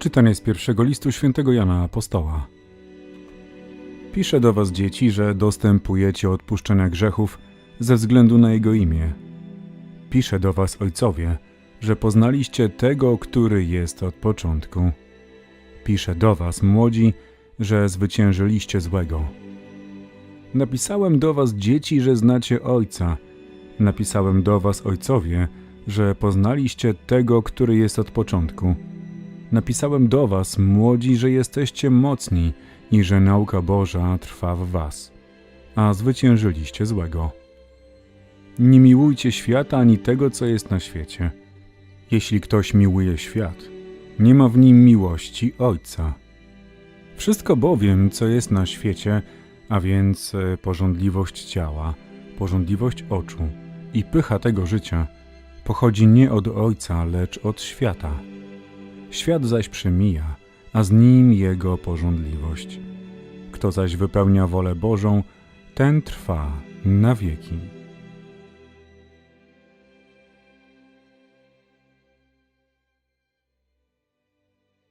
Czytanie z pierwszego listu świętego Jana Apostoła. Piszę do was, dzieci, że dostępujecie odpuszczenia grzechów ze względu na Jego imię. Piszę do was, ojcowie, że poznaliście tego, który jest od początku. Piszę do was, młodzi, że zwyciężyliście złego. Napisałem do was, dzieci, że znacie Ojca. Napisałem do was, ojcowie, że poznaliście tego, który jest od początku. Napisałem do was, młodzi, że jesteście mocni i że nauka Boża trwa w was, a zwyciężyliście złego. Nie miłujcie świata ani tego, co jest na świecie. Jeśli ktoś miłuje świat, nie ma w nim miłości Ojca. Wszystko bowiem, co jest na świecie, a więc e, porządliwość ciała, porządliwość oczu i pycha tego życia, pochodzi nie od Ojca, lecz od świata. Świat zaś przemija, a z nim jego porządliwość. Kto zaś wypełnia wolę Bożą, ten trwa na wieki.